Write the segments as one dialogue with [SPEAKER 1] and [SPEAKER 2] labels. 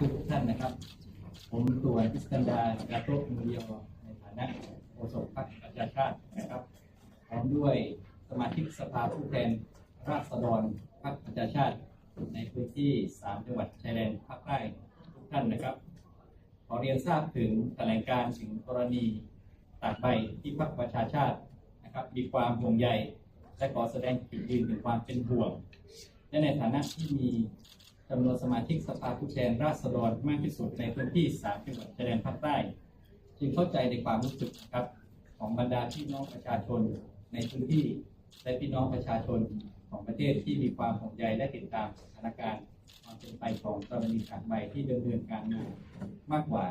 [SPEAKER 1] ทุกท่านนะครับ ผมตัวอิสกันดากาโตะมูเรียวในฐานะโฆษกพรรคประชาชาตินะครับพร้อมด้วยสมาชิกสภาผู้แทนราษฎรพรรคประชาชาติ ในพื้นที่ 3 จังหวัดชายแดนภาคใต้ทุกท่านนะครับ ขอเรียนทราบถึงแถลงการถึงกรณีตากใบที่พรรคประชาชาตินะครับ มีความห่วงใยและขอแสดงจุดยืนถึงความเป็นห่วง และในฐานะที่มี จำนวนสมาชิกสภาผู้แทนราษฎรมากที่สุดในพื้นที่3จังหวัดชายแดนภาคใต้ จึงเข้าใจในความรู้สึกครับของบรรดาพี่น้องประชาชนในพื้นที่ และพี่น้องประชาชนของประเทศที่มีความห่วงใยและติดตามสถานการณ์ความเป็นไปของกรณีขาดใบที่ดำเนินการมามากกว่า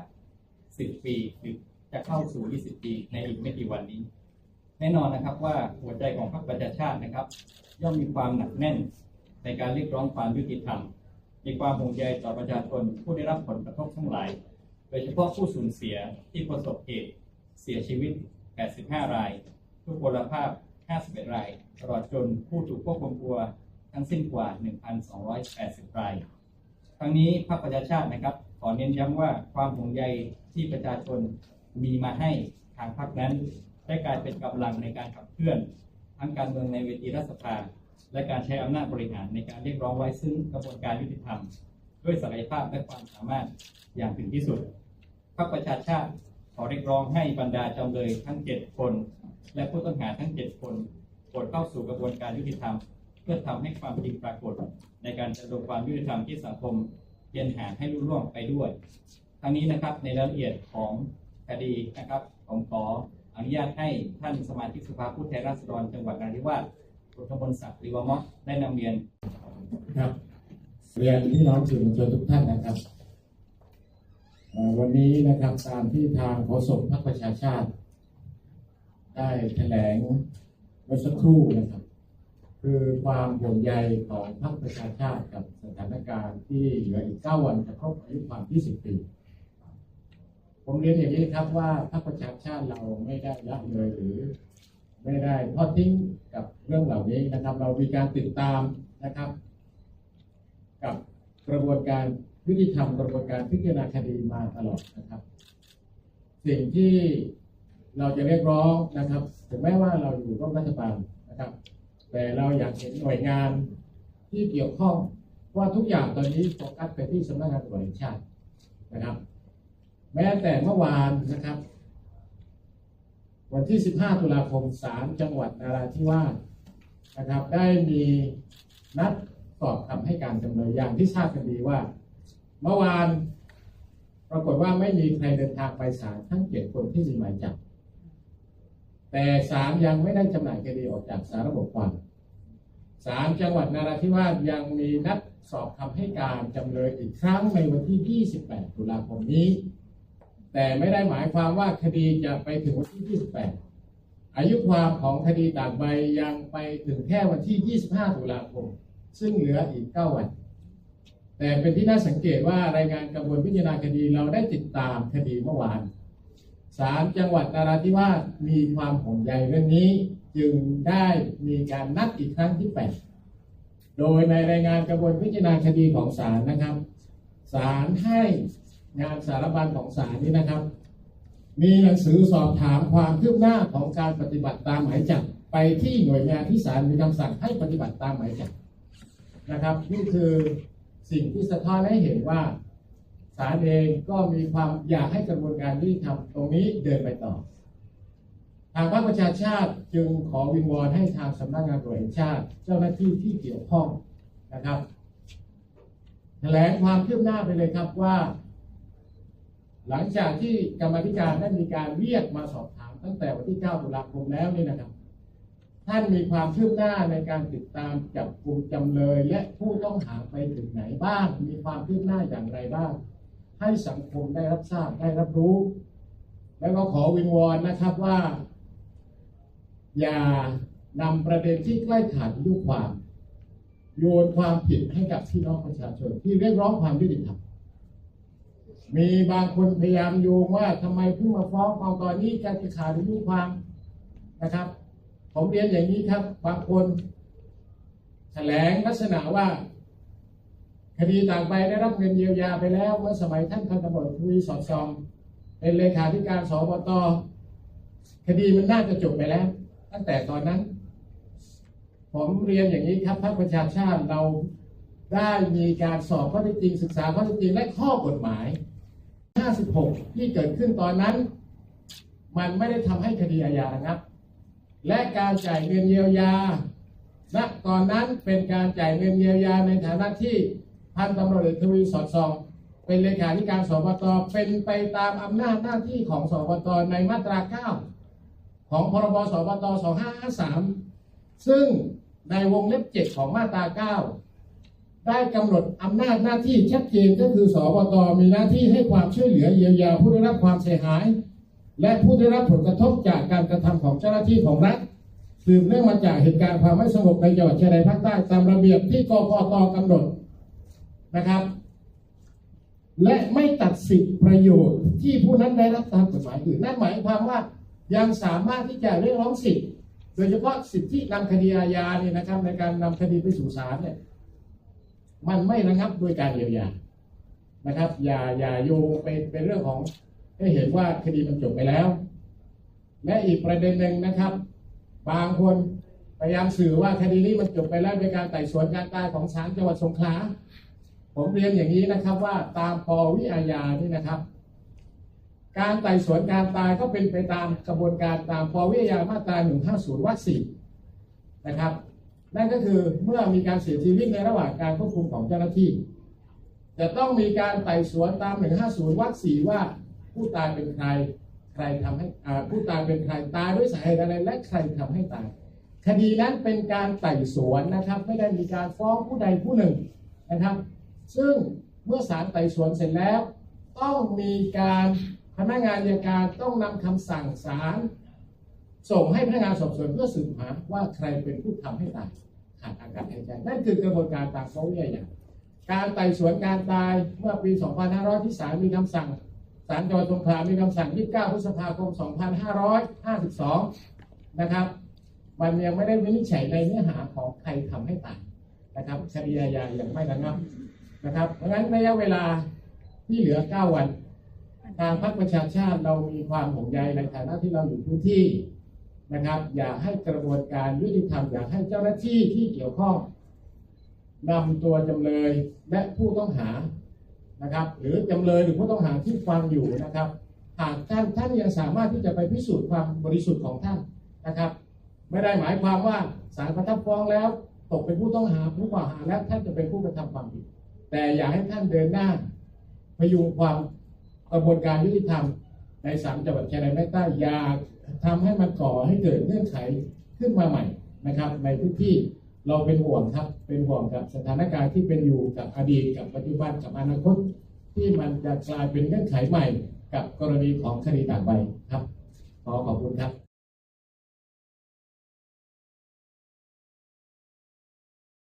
[SPEAKER 1] 10 ปีหรือจะเข้าสู่ 20 ปีในอีกไม่กี่วันนี้ แน่นอนนะครับว่าหัวใจของพรรคประชาชาตินะครับ ย่อมมีความหนักแน่นในการเรียกร้องความยุติธรรม มีความห่วงใยต่อประชาชนผู้ได้รับผลกระทบทั้งหลาย โดยเฉพาะผู้สูญเสียที่ประสบเหตุเสียชีวิต 85 รายทุกพลภาพ 51 ราย ตลอดจนผู้ถูกควบคุมตัวทั้งสิ้นกว่า 1,280 รายครั้งนี้พรรคประชาชาตินะครับ ขอเน้นย้ำว่าความห่วงใยที่ประชาชนมีมาให้ทางพรรคนั้น ได้กลายเป็นกำลังในการขับเคลื่อน ทั้งการเมืองในเวทีรัฐสภา และการใช้อำนาจบริหารในการเรียกร้องไว้ซึ่งกระบวนการยุติธรรม ด้วยศักยภาพและความสามารถอย่างถึงที่สุดพรรคประชาชาติขอเรียกร้องให้บรรดาจำเลยทั้ง 7 คน และผู้ต้องหาทั้ง 7 คนโปรดเข้าสู่กระบวนการยุติธรรม เพื่อทำให้ความจริงปรากฏ ในการดำรงความยุติธรรมที่สังคมเพียนหาให้รุ่ร่วงไปด้วย ทั้งนี้นะครับในรายละเอียดของคดีนะครับผมขออนุญาตให้ท่านสมาชิกสภาผู้แทนราษฎรจังหวัดนราธิวาส คุณกมลศักดิ์ริวมะได้นำเรียน
[SPEAKER 2] ครับเรียนพี่น้องสื่อมวลชนทุกท่านนะครับวันนี้นะครับตามที่ทางโฆษกพรรคประชาชาติ ได้แถลงเมื่อสักครู่นะครับ คือความห่วงใยของพรรคประชาชาติกับสถานการณ์ที่เหลืออีก 9 วันจะครบอายุความ 20 ปี ผมเรียนอย่างนี้ครับว่าพรรคประชาชาติเราไม่ได้ละเลยหรือ ไม่ได้ทอดทิ้งกับเรื่องเหล่านี้นะครับ เรามีการติดตามนะครับ กับกระบวนการยุติธรรมกระบวนการพิจารณาคดีมาตลอดนะครับ สิ่งที่เราจะเรียกร้องนะครับ ถึงแม้ว่าเราอยู่ร่วมรัฐบาลนะครับ แต่เราอยากเห็นหน่วยงานที่เกี่ยวข้องว่าทุกอย่างตอนนี้โฟกัสไปที่สำนักงานตำรวจแห่งชาตินะครับ แม้แต่เมื่อวานนะครับ วันที่ 15 ตุลาคมศาลจังหวัดนาราธิวาสนะครับ ได้มีนัดสอบคำให้การจำเลยอย่างที่ทราบกันดีว่า เมื่อวานปรากฏว่าไม่มีใครเดินทางไปศาลทั้งเจ็ดคนที่มีหมายจับ แต่ศาลยังไม่ได้จำหน่ายคดีออกจากสารระบบความศาลจังหวัดนาราธิวาสยังมีนัดสอบคำให้การจำเลยอีกครั้งในวันที่ 28 ตุลาคมนี้ แต่ไม่ได้หมายความว่าคดีจะไปถึงวันที่ 28 อายุความของคดีตากใบยังไปถึงแค่วันที่ 25 ตุลาคม ซึ่งเหลืออีก 9 วัน แต่เป็นที่น่าสังเกตว่ารายงานกระบวนพิจารณาคดีเราได้ติดตามคดีเมื่อวานศาลจังหวัดนาราธิวาสมีความห่วงใยเรื่องนี้ จึงได้มีการนัดอีกครั้งที่ 8 โดยในรายงานกระบวนพิจารณาคดีของศาลนะครับศาลให้ งานสารบัญของศาลนี้นะครับ มีหนังสือสอบถามความคืบหน้าของการปฏิบัติตามหมายจับไปที่หน่วยงานที่ศาลมีคำสั่งให้ปฏิบัติตามหมายจับนะครับ นี่คือสิ่งที่สะท้อนให้เห็นว่าศาลเองก็มีความอยากให้กระบวนการยุติธรรมตรงนี้เดินไปต่อ ทางพรรคประชาชาติจึงขอวิงวอนให้ทางสำนักงานตรวจแห่งชาติ เจ้าหน้าที่ที่เกี่ยวข้องนะครับแถลงความคืบหน้าไปเลยครับว่า หลังจากที่กรรมธิการได้มีการเรียกมาสอบถาม ตั้งแต่วันที่ 9 ตุลาคมแล้วนี่นะครับ ท่านมีความคืบหน้าในการติดตามจับกลุ่มจำเลย และผู้ต้องหาไปถึงไหนบ้าง มีความคืบหน้าอย่างไรบ้าง ให้สังคมได้รับทราบได้รับรู้ แล้วก็ขอวิงวอนนะครับว่า อย่านำประเด็นที่ใกล้ขาดยุความ โยนความผิดให้กับพี่น้องประชาชนที่เรียกร้องความยุติธรรม มีบางคนพยายามโยงว่าทำไมเพิ่งมาฟ้องเอาตอนนี้การจะขาดอายุความนะครับ ผมเรียนอย่างนี้ครับ บางคนแถลงลักษณะว่า คดีต่างไปได้รับเงินเยียวยาไปแล้วเมื่อสมัยท่านพันตำรวจทวีสอดซองเป็นเลขาธิการสบตคดีมันน่าจะจบไปแล้ว ตั้งแต่ตอนนั้น ผมเรียนอย่างนี้ครับพรรคประชาชาติเราได้มีการสอบข้อเท็จจริงศึกษาข้อเท็จจริงและข้อกฎหมาย 56 ที่เกิดขึ้นตอนนั้น มันไม่ได้ทำให้คดีอาญาระงับ และการจ่ายเงินเยียวยาณตอนนั้นเป็นการจ่ายเงินเยียวยาในฐานะที่พันตำรวจเอกทวีสอดส่องเป็นเลขาธิการสบตเป็นไปตามอำนาจหน้าที่ของสบตในมาตรา 9 ของพรบสบต2553 ซึ่งในวงเล็บ 7 ของมาตรา 9 ได้กำหนดอำนาจหน้าที่ชัดเจนก็คือสบตมีหน้าที่ให้ความช่วยเหลือเยียวยาผู้ได้รับความเสียหาย และผู้ได้รับผลกระทบจากการกระทำของเจ้าหน้าที่ของรัฐสืบเนื่องมาจากเหตุการณ์ความไม่สงบในจังหวัดชายแดนภาคใต้ตามระเบียบที่กกตกำหนดนะครับ และไม่ตัดสิทธิประโยชน์ที่ผู้นั้นได้รับตามกฎหมายอื่นนั่นหมายความว่ายังสามารถที่จะเรียกร้องสิทธิโดยเฉพาะสิทธินำคดีอาญาเนี่ยนะครับในการนำคดีไปสู่ศาลเนี่ย มันไม่ระงับด้วยการเยียวยานะครับ อย่าอย่าโยงไปเป็นเรื่องของให้เห็นว่าคดีมันจบไปแล้ว และอีกประเด็นหนึ่งนะครับ บางคนพยายามสื่อว่าคดีนี้มันจบไปแล้วโดยการไต่สวนการตายของศาลจังหวัดสงขลาผมเรียนอย่างนี้นะครับว่าตามปวิอาญานี่นะครับ การไต่สวนการตายก็เป็นไปตามกระบวนการตามปวิอาญามาตรา150วรรคสี่นะครับ นั่นก็คือเมื่อมีการเสียชีวิตในระหว่างการควบคุมของเจ้าหน้าที่ จะต้องมีการไต่สวนตาม 150วรรคสี่ว่าผู้ตายเป็นใครใครทำให้อ่าผู้ตายเป็นใครตายด้วยสาเหตุอะไรและใครทำให้ตาย คดีนั้นเป็นการไต่สวนนะครับ ไม่ได้มีการฟ้องผู้ใดผู้หนึ่งนะครับ ซึ่งเมื่อศาลไต่สวนเสร็จแล้ว ต้องมีการพนักงานอัยการต้องนำคำสั่งศาล ส่งให้พนักงานสอบสวนเพื่อสืบหาว่าใครเป็นผู้ทำให้ตายขาดอากาศหายใจนั่นคือกระบวนการตามฟ้องวิทยาการไต่สวนการตายเมื่อปี 2500 ที่ศาลมีคำสั่งศาลจังหวัดสงขลามีคำสั่ง 29 พฤษภาคม 2552 นะครับ มันยังไม่ได้วินิจฉัยในเนื้อหาของใครทำให้ตายนะครับคดีอาญายังไม่ระงับนะครับ เพราะฉะนั้นระยะเวลาที่เหลือ 9 วัน ทางพรรคประชาชาติเรามีความห่วงใยในฐานะที่เราอยู่พื้นที่ นะครับ อย่าให้กระบวนการยุติธรรมอยากให้เจ้าหน้าที่ที่เกี่ยวข้องนำตัวจำเลยและผู้ต้องหานะครับ หรือจำเลยหรือผู้ต้องหาที่ฟังอยู่นะครับ หากท่านท่านยังสามารถที่จะไปพิสูจน์ความบริสุทธิ์ของท่านนะครับ ไม่ได้หมายความว่าศาลประทับฟ้องแล้ว ตกเป็นผู้ต้องหาผู้กล่าวหาแล้วท่านจะเป็นผู้กระทำความผิด แต่อยากให้ท่านเดินหน้าพยุงความกระบวนการยุติธรรมในสามจังหวัดชายแดนภาคใต้อย่า ทำให้มันก่อให้เกิดเงื่อนไขขึ้นมาใหม่นะครับ ในพื้นที่เราเป็นห่วงครับเป็นห่วงกับสถานการณ์ที่เป็นอยู่กับอดีตกับปัจจุบันกับอนาคต ที่มันจะกลายเป็นเงื่อนไขใหม่ กับกรณีของคดีต่างไปครับขอขอบคุณครับ